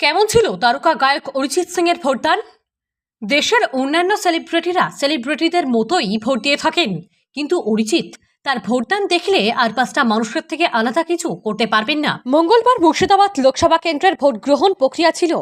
কেমন ছিল তারকা গায়ক অরিজিৎ সিং এর ভোটদান? দেশের অন্যান্য সেলিব্রিটিরা সেলিব্রিটিদের মতোই ভোট দিয়ে থাকেন। কিন্তু অরিজিৎ তার ভোটদান দেখলে আর পাঁচটা মানুষের থেকে আলাদা কিছু করতে পারবেন না। মঙ্গলবার মুর্শিদাবাদ লোকসভা কেন্দ্রের ভোট গ্রহণ প্রক্রিয়া ছিল।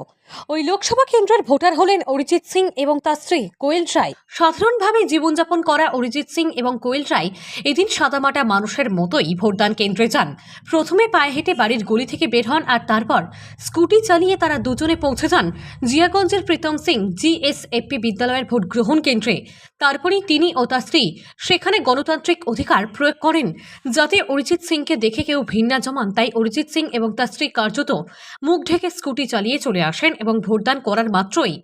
ওই লোকসভা কেন্দ্রের ভোটার হলেন অরিজিৎ সিং এবং তার স্ত্রী কোয়েল রায়। সাধারণভাবে জীবনযাপন করা অরিজিৎ সিং এবং কোয়েল রায় এদিন সাদামাটা মানুষের মতোই ভোটদান কেন্দ্রে যান। প্রথমে পায়ে হেঁটে বাড়ির গলি থেকে বের হন আর তারপর স্কুটি চালিয়ে তারা দুজনে পৌঁছে যান জিয়াগঞ্জের প্রীতম সিং, জিএসএফপি বিদ্যালয়ের ভোট গ্রহণ কেন্দ্রে। তারপরেই তিনি ও তার স্ত্রী সেখানে গণতান্ত্রিক অধিকার প্রয়োগ করেন। যাতে অরিজিৎ সিংকে দেখে কেউ ভিন্না জমান, তাই অরিজিৎ সিং এবং তার স্ত্রী কার্যত মুখ ঢেকে স্কুটি চালিয়ে চলে আসেন এবং ভোটদান করার মাত্রই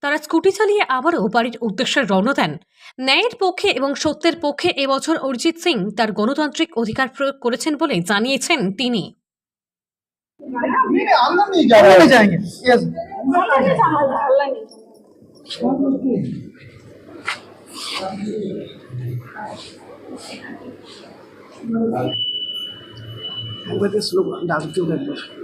তারা স্কুটি চালিয়ে আবারও বাড়ির উদ্দেশ্যে রওনা দেন ন্যায়ের পক্ষে এবং সত্যের পক্ষে এবছর অরিজিৎ সিং তার গণতান্ত্রিক অধিকার প্রয়োগ করেছেন বলে জানিয়েছেন তিনি नहीं नहीं अंदर नहीं जा रहा अंदर है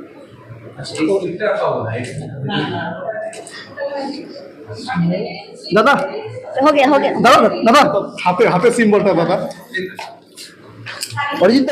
দাদা। দাদা দাদা। হাতে হাতে সিম্বলটা দাদা। অরিজিৎ